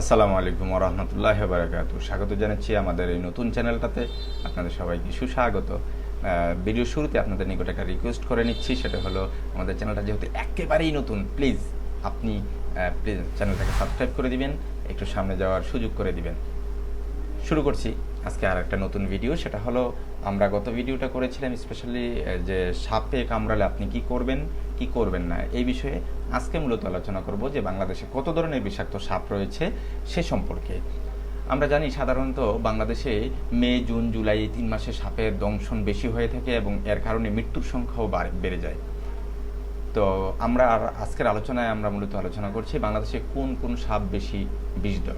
আসসালামু আলাইকুম রহমতুল্লাহ বারাকাতু স্বাগত জানাচ্ছি আমাদের এই নতুন চ্যানেলটাতে। আপনাদের সবাইকে সুস্বাগত। ভিডিও শুরুতে আপনাদের নিকট একটা রিকোয়েস্ট করে নিচ্ছি, সেটা হলো আমাদের চ্যানেলটা যেহেতু একেবারেই নতুন প্লিজ আপনি প্লিজ চ্যানেলটাকে সাবস্ক্রাইব করে দিবেন, একটু সামনে যাওয়ার সুযোগ করে দিবেন। শুরু করছি। আজকে আর একটা নতুন ভিডিও সেটা হলো আমরা গত ভিডিওটা করেছিলাম স্পেশালি যে সাপে কামড়ালে আপনি কি করবেন কি করবেন না, এই বিষয়ে আজকে মূলত আলোচনা করব যে বাংলাদেশে কত ধরনের বিষাক্ত সাপ রয়েছে সে সম্পর্কে। আমরা জানি সাধারণত বাংলাদেশে মে, জুন, জুলাই এই তিন মাসে সাপের দংশন বেশি হয়ে থাকে এবং এর কারণে মৃত্যুর সংখ্যাও বাড়ে- যায়। তো আমরা আর আজকের আলোচনায় আমরা মূলত আলোচনা করছি বাংলাদেশে কোন কোন সাপ বেশি বিষধর।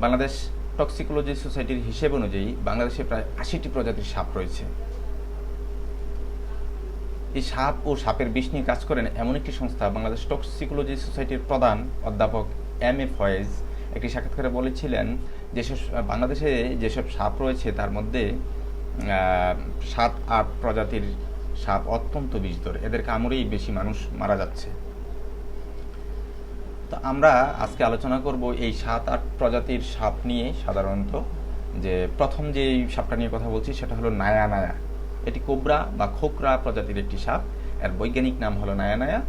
বাংলাদেশ টক্সিকোলজি সোসাইটির হিসেব অনুযায়ী বাংলাদেশে প্রায় আশিটি প্রজাতির সাপ রয়েছে। এই সাপ ও সাপের বিষ নিয়ে কাজ করেন এমন একটি সংস্থা বাংলাদেশ টক্সিকোলজি সোসাইটির প্রধান অধ্যাপক এম এ ফয়েজ। একটি সাক্ষাৎকারে বলেছিলেন, যেসব, বাংলাদেশে যেসব সাপ রয়েছে, তার মধ্যে সাত, আট প্রজাতির সাপ অত্যন্ত বিষধর এদের কামড়েই বেশি মানুষ মারা যাচ্ছে। আমরা আজকে আলোচনা করব এই সাত আট প্রজাতির সাপ নিয়ে সাধারণত। যে প্রথম যে সাপটা নিয়ে কথা বলছি সেটা হলো নায়া নায়া। এটি কোবরা বা খোকরা প্রজাতির একটি সাপ। এর বৈজ্ঞানিক নাম হলো নায়া নায়া।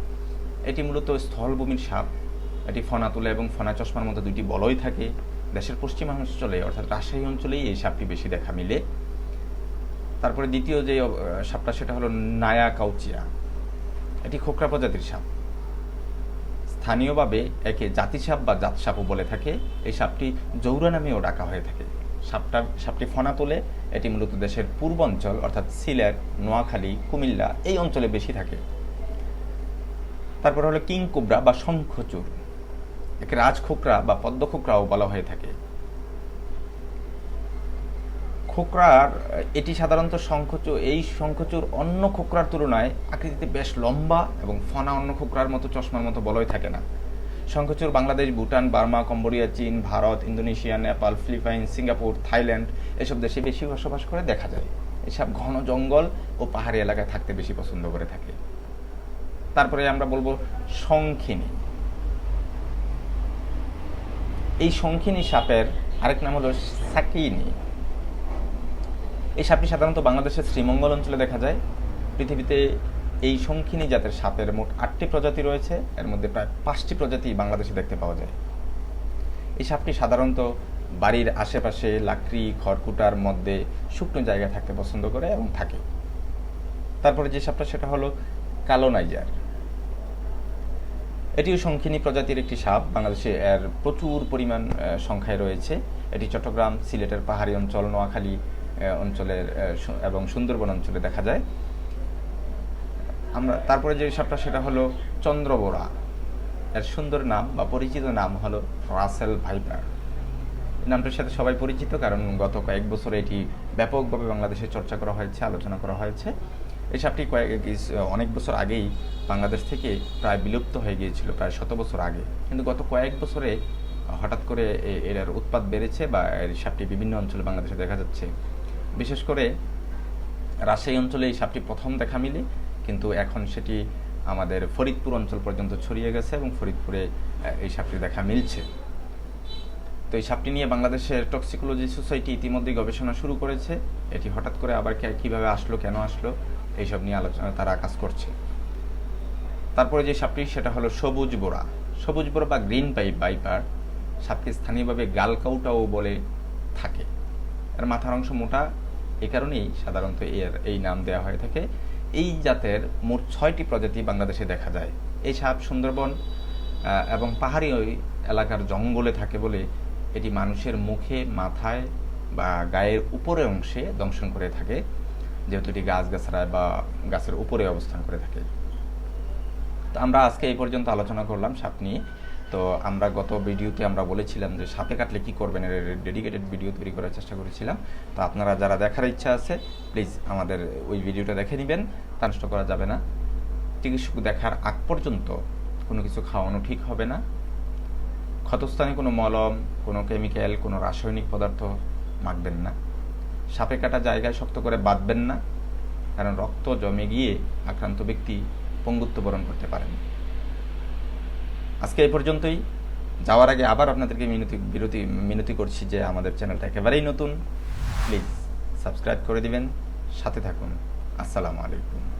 এটি মূলত স্থলভূমির সাপ। এটি ফনা তুলা এবং ফনা চশমার মধ্যে দুটি বলয় থাকে। দেশের পশ্চিমাঞ্চলে অর্থাৎ রাজশাহী অঞ্চলেই এই সাপটি বেশি দেখা মিলে। তারপরে দ্বিতীয় যে সাপটা সেটা হলো নায়া কাউচিয়া। এটি খোকরা প্রজাতির সাপ। স্থানীয়ভাবে একে জাতিসাপ বা জাতসাপও বলে থাকে। এই সাপটি জৌরা নামেও ডাকা হয়ে থাকে। সাপটা সাপটি ফনা তোলে, এটি মূলত দেশের পূর্বাঞ্চল অর্থাৎ সিলেট, নোয়াখালী, কুমিল্লা, এই অঞ্চলে বেশি থাকে। তারপর হলো কিং কোবরা বা শঙ্খচুর একে রাজখোকরা বা পদ্মখোকরাও বলা হয়ে থাকে। খোকরার, এটি সাধারণত শঙ্খচূড় এই শঙ্খচূড় অন্য খোকরার তুলনায় আকৃতিতে বেশ লম্বা এবং ফনা অন্য খোকরার মতো চশমার মতো বলয় থাকে না। শঙ্খচূড় বাংলাদেশ, ভুটান, বার্মা, কম্বোডিয়া, চীন, Bharat, Indonesia, Nepal Philippines Singapore, Thailand এসব দেশে বেশি বসবাস করে দেখা যায়। এসব ঘন জঙ্গল ও পাহাড়ি এলাকায় থাকতে বেশি পছন্দ করে থাকে। তারপরে আমরা বলব শঙ্খিনী। এই শঙ্খিনী সাপের আরেক নাম হলো সাকিনী। এই সাপটি সাধারণত বাংলাদেশের শ্রীমঙ্গল অঞ্চলে দেখা যায়। পৃথিবীতে এই শঙ্খিনী জাতের সাপের মোট আটটি প্রজাতি রয়েছে। এর মধ্যে প্রায় পাঁচটি প্রজাতি বাংলাদেশে দেখতে পাওয়া যায়। এই সাপটি সাধারণত বাড়ির আশেপাশে লাকড়ি, খড়কুটার মধ্যে শুকনো জায়গায় থাকতে পছন্দ করে এবং থাকে। তারপরে যে সাপটা, সেটা হলো কালো নাইজার। এটিও শঙ্খিনী প্রজাতির একটি সাপ। বাংলাদেশে এর প্রচুর পরিমাণ সংখ্যায় রয়েছে। এটি চট্টগ্রাম সিলেটের পাহাড়ি অঞ্চল, নোয়াখালী অঞ্চলের এবং সুন্দরবন অঞ্চলে দেখা যায়। আমরা, তারপরে যে সাপটা সেটা হলো চন্দ্রবোরা। এর সুন্দর নাম বা পরিচিত নাম হলো রাসেল ভাইপার নামটার সাথে সবাই পরিচিত, কারণ গত কয়েক বছরে এটি ব্যাপকভাবে বাংলাদেশে চর্চা করা হয়েছে, আলোচনা করা হয়েছে। এই সাপটি কয়েক অনেক বছর আগেই বাংলাদেশ থেকে প্রায় বিলুপ্ত হয়ে গিয়েছিল, প্রায় শত বছর আগে। কিন্তু গত কয়েক বছরে হঠাৎ করে এর উৎপাদ বেড়েছে বা এই সাপটি বিভিন্ন অঞ্চলে বাংলাদেশে দেখা যাচ্ছে। বিশেষ করে রাজশাহী অঞ্চলে এই সাপটি প্রথম দেখা মিলে, কিন্তু এখন সেটি আমাদের ফরিদপুর অঞ্চল পর্যন্ত ছড়িয়ে গেছে এবং ফরিদপুরে এই সাপটি দেখা মিলছে। তো এই সাপটি নিয়ে বাংলাদেশের টক্সিকোলজি সোসাইটি ইতিমধ্যেই গবেষণা শুরু করেছে। এটি হঠাৎ করে আবার কীভাবে আসলো, কেন আসলো, এইসব নিয়ে আলোচনা, তারা কাজ করছে। তারপরে যে সাপটি, সেটা হলো সবুজ বোরা। সবুজ বোরা বা গ্রিন পাইপ বাইপার সাপকে স্থানীয়ভাবে গালকাউটাও বলে থাকে। এর মাথার অংশ মোটা এই কারণেই সাধারণত এর এই নাম দেওয়া হয়ে থাকে। এই জাতের মোট ছয়টি প্রজাতি বাংলাদেশে দেখা যায়। এই সাপ সুন্দরবন এবং পাহাড়ি ওই এলাকার জঙ্গলে থাকে বলে এটি মানুষের মুখে, মাথায় বা গায়ের উপরে অংশে দংশন করে থাকে। যেহেতু এটি গাছগাছড়ায় বা গাছের উপরে অবস্থান করে থাকে। তো আমরা আজকে এই পর্যন্ত আলোচনা করলাম সাপ নিয়ে। তো আমরা গত ভিডিওতে আমরা বলেছিলাম যে সাপে কাটলে কি করবেন এর ডেডিকেটেড ভিডিও তৈরি করার চেষ্টা করেছিলাম। তো আপনারা যারা দেখার ইচ্ছা আছে প্লিজ আমাদের ওই ভিডিওটা দেখে নেবেন। তা নষ্ট করা যাবে না। চিকিৎসক দেখার আগ পর্যন্ত কোনো কিছু খাওয়ানো ঠিক হবে না। ক্ষতস্থানে কোনো মলম, কোনো কেমিক্যাল কোনো রাসায়নিক পদার্থ মাখবেন না। সাপে কাটা জায়গায় শক্ত করে বাঁধবেন না, কারণ রক্ত জমে গিয়ে আক্রান্ত ব্যক্তি পঙ্গুত্ব বরণ করতে পারেন। আজকে এই পর্যন্তই। যাওয়ার আগে আবার আপনাদেরকে মিনতি, বিরতি, মিনতি করছি যে আমাদের চ্যানেলটা একেবারেই নতুন। প্লিজ সাবস্ক্রাইব করে দিবেন। সাথে থাকুন। আসসালামু আলাইকুম।